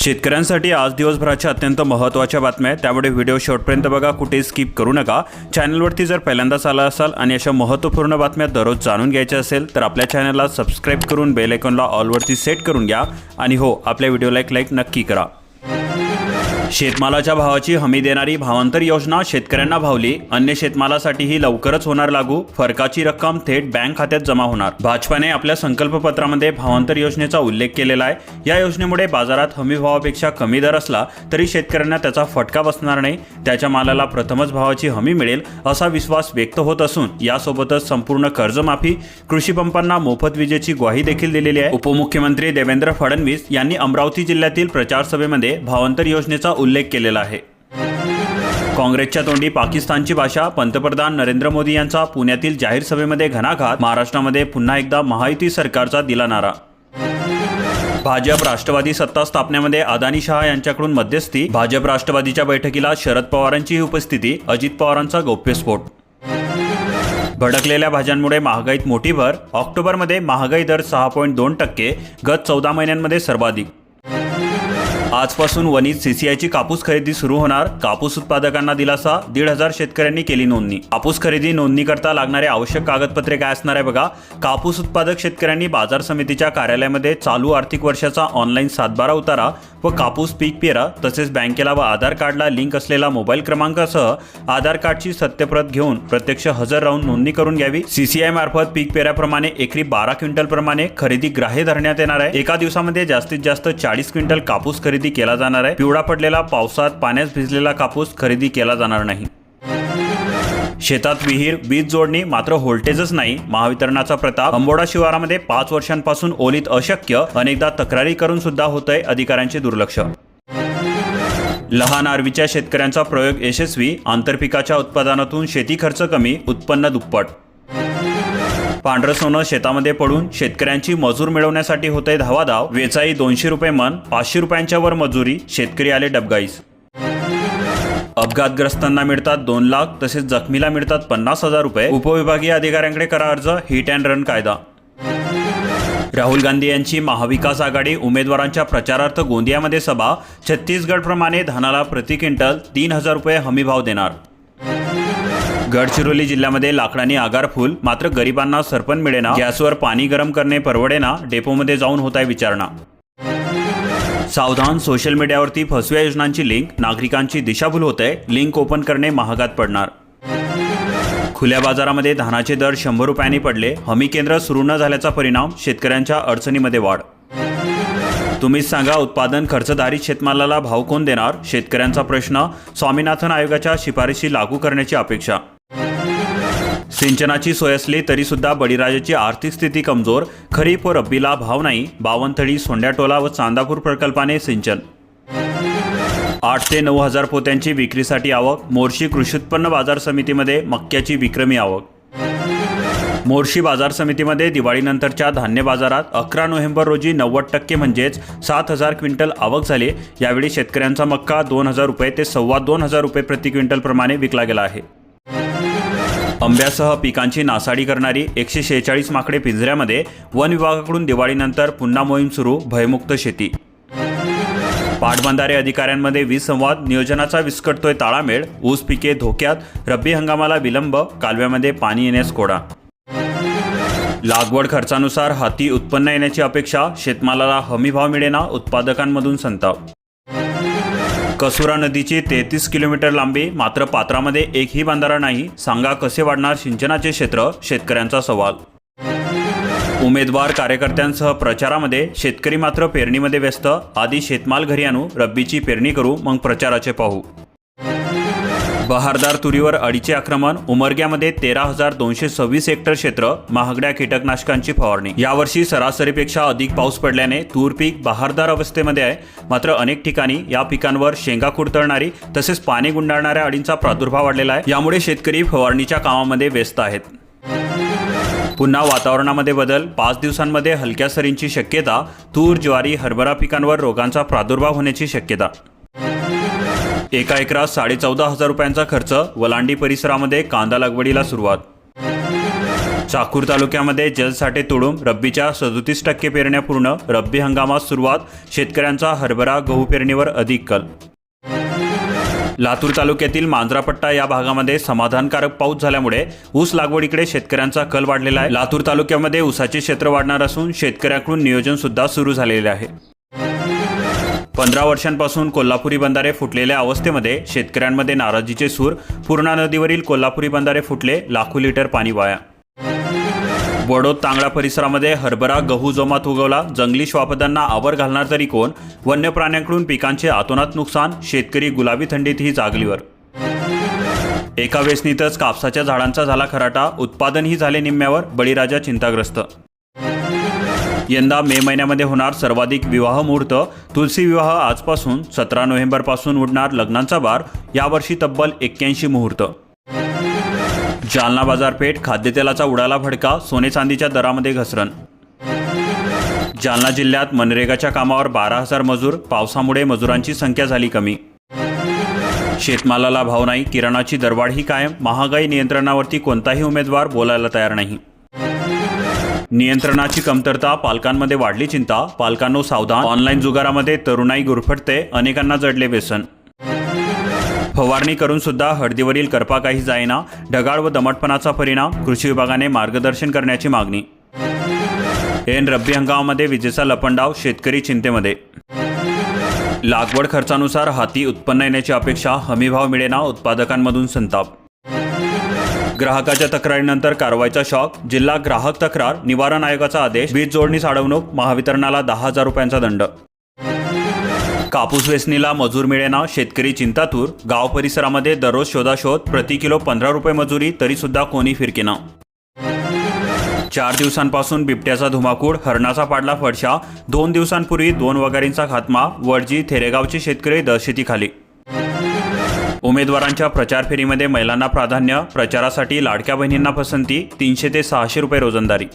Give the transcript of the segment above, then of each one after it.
शेतकऱ्यांसाठी आज दिवसभराच्या अत्यंत महत्त्वाच्या बातम्या आहेत. त्यामुळे व्हिडिओ शेवटपर्यंत बघा कुठे स्किप करू नका. चॅनलवरती जर पहिल्यांदाच आला असाल आणि अशा महत्त्वपूर्ण बातम्या दररोज जाणून घ्यायच्या असेल तर आपल्या चॅनलला सबस्क्राईब करून बेलायकॉनला ऑलवरती सेट करून घ्या. आणि हो आपल्या व्हिडिओला एक लाईक नक्की करा. शेतमालाच्या भावाची हमी देणारी भावांतर योजना शेतकऱ्यांना भावली. अन्य शेतमालासाठीही लवकरच होणार लागू. फरकाची रक्कम थेट बँक खात्यात जमा होणार. भाजपाने आपल्या संकल्पपत्रामध्ये भावांतर योजनेचा उल्लेख केलेला आहे. या योजनेमुळे बाजारात हमी भावापेक्षा कमी दर असला तरी शेतकऱ्यांना त्याचा फटका बसणार नाही. त्याच्या मालाला प्रथमच भावाची हमी मिळेल असा विश्वास व्यक्त होत असून यासोबतच संपूर्ण कर्जमाफी कृषी पंपांना मोफत विजेची ग्वाही देखील दिलेली आहे. उपमुख्यमंत्री देवेंद्र फडणवीस यांनी अमरावती जिल्ह्यातील प्रचारसभेमध्ये भावांतर योजनेचा उल्लेख केलेला आहे. काँग्रेसच्या तोंडी पाकिस्तानची भाषा पंतप्रधान नरेंद्र मोदी यांचा पुण्यातील जाहीर सभेमध्ये घणाघात महाराष्ट्रामध्ये पुन्हा एकदा महायुती सरकारचा दिला नारा. भाजप राष्ट्रवादी सत्ता स्थापनेमध्ये अदानी शहा यांच्याकडून मध्यस्थी भाजप राष्ट्रवादीच्या बैठकीला शरद पवारांचीही उपस्थिती अजित पवारांचा गौप्यस्फोट भडकलेल्या भाज्यांमुळे महागाईत मोठी भर ऑक्टोबरमध्ये महागाई दर सहा पॉईंट दोन टक्के गत चौदा महिन्यांमध्ये सर्वाधिक. आजपासून वनीत सीसीआयची कापूस खरेदी सुरू होणार. कापूस उत्पादकांना दिलासा दीड हजार शेतकऱ्यांनी केली नोंदणी. कापूस खरेदी नोंदणी करता लागणारे आवश्यक कागदपत्रे काय असणार आहे बघा. कापूस उत्पादक शेतकऱ्यांनी बाजार समितीच्या कार्यालयामध्ये चालू आर्थिक वर्षाचा ऑनलाईन सातबारा उतारा व कापूस पीक पेरा तसेच बँकेला व आधार कार्डला लिंक असलेला मोबाईल क्रमांकासह आधार कार्डची सत्यप्रत घेऊन प्रत्यक्ष हजर राहून नोंदणी करून घ्यावी. सीसीआय मार्फत पीक पेऱ्याप्रमाणे एकरी बारा क्विंटल प्रमाणे खरेदी ग्राह्य धरण्यात येणार आहे. एका दिवसामध्ये जास्तीत जास्त चाळीस क्विंटल कापूस खरेदी केला जाणार आहे. पिवळा पडलेला पावसात पाण्यात भिजलेला कापूस खरेदी केला जाणार नाही. शेतात विहीर वीज जोडणी मात्र व्होल्टेजच नाही. महावितरणाचा प्रताप अंबोडा शिवारामध्ये पाच वर्षांपासून ओलीत अशक्य अनेकदा तक्रारी करून सुद्धा होतंय अधिकाऱ्यांचे दुर्लक्ष. लहान आरवीच्या शेतकऱ्यांचा प्रयोग यशस्वी आंतरपिकाच्या उत्पादनातून शेती खर्च कमी उत्पन्न दुप्पट. पांढरं सोनं शेतामध्ये पडून शेतकऱ्यांची मजूर मिळवण्यासाठी होते धावाधाव. वेचाई दोनशे रुपये मन पाचशे रुपयांच्या वर मजुरी शेतकरी आले डबगाईस. अपघातग्रस्तांना मिळतात दोन लाख तसेच जखमीला मिळतात पन्नास हजार रुपये. उपविभागीय अधिकाऱ्यांकडे करा अर्ज हिट अँड रन कायदा. राहुल गांधी यांची महाविकास आघाडी उमेदवारांच्या प्रचारार्थ गोंदियामध्ये सभा. छत्तीसगडप्रमाणे धानाला प्रति क्विंटल तीन हजार रुपये हमीभाव देणार. गडचिरोली जिल्ह्यामध्ये लाकडाने आगार फुल मात्र गरिबांना सरपण मिळेना गॅसवर पाणी गरम करणे परवडेना डेपोमध्ये जाऊन होत आहे विचारणा. सावधान सोशल मीडियावरती फसव्या योजनांची लिंक नागरिकांची दिशाभूल होते लिंक ओपन करणे महागात पडणार. खुल्या बाजारामध्ये धानाचे दर शंभर रुपयांनी पडले हमी केंद्र सुरू न झाल्याचा परिणाम शेतकऱ्यांच्या अडचणीमध्ये वाढ. तुम्हीच सांगा उत्पादन खर्चधारित शेतमालाला भाव कोण देणार? शेतकऱ्यांचा प्रश्न स्वामीनाथन आयोगाच्या शिफारशी लागू करण्याची अपेक्षा. सिंचनाची सोय असली तरी सुद्धा बळीराजाची आर्थिक स्थिती कमजोर खरीप व रब्बीला भाव नाही बावनथडी सोंड्याटोला व चांदापूर प्रकल्पाने सिंचन. आठ ते नऊ हजार पोत्यांची विक्रीसाठी आवक मोर्शी कृषी उत्पन्न बाजार समितीमध्ये मक्याची विक्रमी आवक. मोर्शी बाजार समितीमध्ये दिवाळीनंतरच्या धान्य बाजारात अकरा नोव्हेंबर रोजी नव्वद टक्के म्हणजेच सात हजार क्विंटल आवक झाली. यावेळी शेतकऱ्यांचा मक्का दोन हजार रुपये ते सव्वा दोन हजार रुपये प्रति क्विंटलप्रमाणे विकला गेला आहे. आंब्यासह पिकांची नासाडी करणारी एकशे शेहेचाळीस माकडे पिंजऱ्यामध्ये वन विभागाकडून दिवाळीनंतर पुन्हा मोहीम सुरू भयमुक्त शेती. पाटबंधारे अधिकाऱ्यांमध्ये वीज संवाद नियोजनाचा विस्कटतोय ताळामेळ ऊस पिके धोक्यात रब्बी हंगामाला विलंब कालव्यामध्ये पाणी येण्यास कोडा. लागवड खर्चानुसार हाती उत्पन्न येण्याची अपेक्षा शेतमालाला हमीभाव मिळेना उत्पादकांमधून संताप. कसुरा नदीची तेहतीस किलोमीटर लांबी मात्र पात्रामध्ये एकही बांधारा नाही. सांगा कसे वाढणार सिंचनाचे क्षेत्र? शेतकऱ्यांचा सवाल. उमेदवार कार्यकर्त्यांसह प्रचारामध्ये शेतकरी मात्र पेरणीमध्ये व्यस्त. आधी शेतमाल घरी आणू रब्बीची पेरणी करू मग प्रचाराचे पाहू. बहारदार तुरीवर अडीचे आक्रमण उमरग्यामध्ये तेरा हजार दोनशे सव्वीस हेक्टर क्षेत्र महागड्या कीटकनाशकांची फवारणी. यावर्षी सरासरीपेक्षा अधिक पाऊस पडल्याने तूर पीक बहारदार अवस्थेमध्ये आहे. मात्र अनेक ठिकाणी या पिकांवर शेंगा कुडतळणारी तसेच पाणी गुंडाळणाऱ्या अडींचा प्रादुर्भाव वाढलेला आहे. यामुळे शेतकरी फवारणीच्या कामामध्ये व्यस्त आहेत. पुन्हा वातावरणामध्ये बदल. पाच दिवसांमध्ये हलक्या सरींची शक्यता. तूर ज्वारी हरभरा पिकांवर रोगांचा प्रादुर्भाव होण्याची शक्यता. एका एकरात साडे चौदा हजार रुपयांचा खर्च वलांडी परिसरामध्ये कांदा लागवडीला सुरुवात. चाकूर तालुक्यामध्ये जलसाठे तोडून रब्बीच्या सदोतीस टक्के पेरण्या पूर्ण रब्बी हंगामात सुरुवात शेतकऱ्यांचा हरभरा गहू पेरणीवर अधिक कल. लातूर तालुक्यातील मांजरापट्टा या भागामध्ये समाधानकारक पाऊस झाल्यामुळे ऊस लागवडीकडे शेतकऱ्यांचा कल वाढलेला आहे. लातूर तालुक्यामध्ये ऊसाचे क्षेत्र वाढणार असून शेतकऱ्यांकडून नियोजन सुद्धा सुरू झालेले आहे. पंधरा वर्षांपासून कोल्हापुरी बंधारे फुटलेल्या अवस्थेमध्ये शेतकऱ्यांमध्ये नाराजीचे सूर. पूर्णा नदीवरील कोल्हापुरी बंधारे फुटले लाखो लिटर पाणी वाया. बडोद तांगडा परिसरामध्ये हरभरा गहू जोमात उगवला. जंगली श्वापदांना आवर घालणार तरी कोण? वन्य प्राण्यांकडून पिकांचे आतोनात नुकसान. शेतकरी गुलाबी थंडीतही जागलीवर. एका वेसनीतच कापसाच्या झाडांचा झाला खराटा. उत्पादनही झाले निम्म्यावर. बळीराजा चिंताग्रस्त यंदा मे महिन्यामध्ये होणार सर्वाधिक विवाह मुहूर्त तुलसी विवाह आजपासून सतरा नोव्हेंबरपासून उडणार लग्नांचा बार यावर्षी तब्बल एक्क्याऐंशी मुहूर्त. जालना बाजारपेठ खाद्यतेलाचा उडाला भडका सोने चांदीच्या दरामध्ये घसरण. जालना जिल्ह्यात मनरेगाच्या कामावर बारा हजार मजूर पावसामुळे मजुरांची संख्या झाली कमी. शेतमालाला भाव नाही किराणाची दरवाढही कायम महागाई नियंत्रणावरती कोणताही उमेदवार बोलायला तयार नाही. नियंत्रणाची कमतरता पालकांमध्ये वाढली चिंता पालकांनो सावधान. ऑनलाईन जुगारामध्ये तरुणाई गुरफटते अनेकांना जडले व्यसन. फवारणी करून सुद्धा हळदीवरील करपा काही जाईना ढगाळ व दमटपणाचा परिणाम कृषी विभागाने मार्गदर्शन करण्याची मागणी. एन रब्बी हंगामामध्ये विजेचा लपंडाव शेतकरी चिंतेमध्ये. लागवड खर्चानुसार हाती उत्पन्न येण्याची अपेक्षा हमीभाव मिळेना उत्पादकांमधून संताप. ग्राहकाच्या तक्रारीनंतर कारवाईचा शॉक जिल्हा ग्राहक तक्रार निवारण आयोगाचा आदेश वीज जोडणी साडवणूक महावितरणाला दहा हजार रुपयांचा दंड. कापूस वेचणीला मजूर मिळेना शेतकरी चिंतातूर गाव परिसरामध्ये दररोज शोधाशोध प्रति किलो पंधरा रुपये मजुरी तरी सुद्धा कोणी फिरकेना. चार दिवसांपासून बिबट्याचा धुमाकूळ हरणाचा पाडला फडशा दोन दिवसांपूर्वी दोन वगारींचा खात्मा वडजी थेरेगावचे शेतकरी दहशतीखाली. उमेदवारांच्या प्रचार फेरीमध्ये महिलांना प्राधान्य प्रचारासाठी लाडक्या बहिणींना पसंती तीनशे ते सहाशे रुपये रोजंदारी.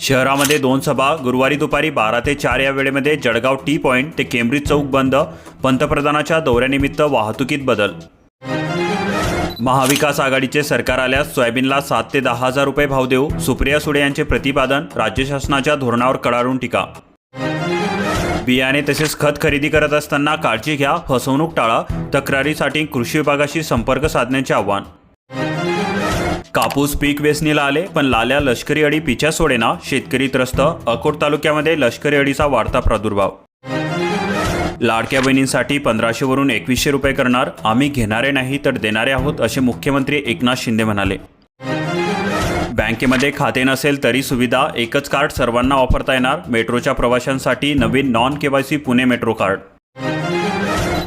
शहरामध्ये दोन सभा गुरुवारी दुपारी बारा ते चार या वेळेमध्ये जळगाव टी पॉईंट ते केम्ब्रिज चौक बंद पंतप्रधानाच्या दौऱ्यानिमित्त वाहतुकीत बदल. महाविकास आघाडीचे सरकार आल्यास सोयाबीनला सात ते दहा हजार रुपये भाव देऊ सुप्रिया सुळे यांचे प्रतिपादन राज्य शासनाच्या धोरणावर कडाडून टीका. बियाणे तसेच खत खरेदी करत असताना काळजी घ्या फसवणूक टाळा तक्रारीसाठी कृषी विभागाशी संपर्क साधण्याचे आव्हान. कापूस पीक वेचणीला आले पण लाल्या लष्करी अडी पिछ्या सोडेना शेतकरी त्रस्त अकोट तालुक्यामध्ये लष्करी अडीचा वाढता प्रादुर्भाव. लाडक्या बहिणींसाठी पंधराशेवरून एकवीसशे रुपये करणार आम्ही घेणारे नाही तर देणारे आहोत असे मुख्यमंत्री एकनाथ शिंदे म्हणाले. बँकेमध्ये खाते नसेल तरी सुविधा एकच कार्ड सर्वांना वापरता येणार. मेट्रोच्या प्रवाशांसाठी नवीन non KYC Pune metro card.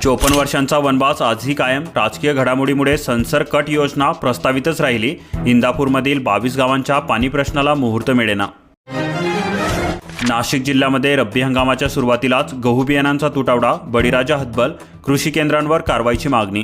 चोपन्न वर्षांचा वनवास आजही कायम. राजकीय घडामोडीमुळे संसर कट योजना प्रस्तावितच राहिली. इंदापूरमधील बावीस गावांच्या पाणी प्रश्नाला मुहूर्त मिळेना. नाशिक जिल्ह्यामध्ये रब्बी हंगामाच्या सुरुवातीलाच गहू बियाणांचा तुटवडा बळीराजा हतबल कृषी केंद्रांवर कारवाईची मागणी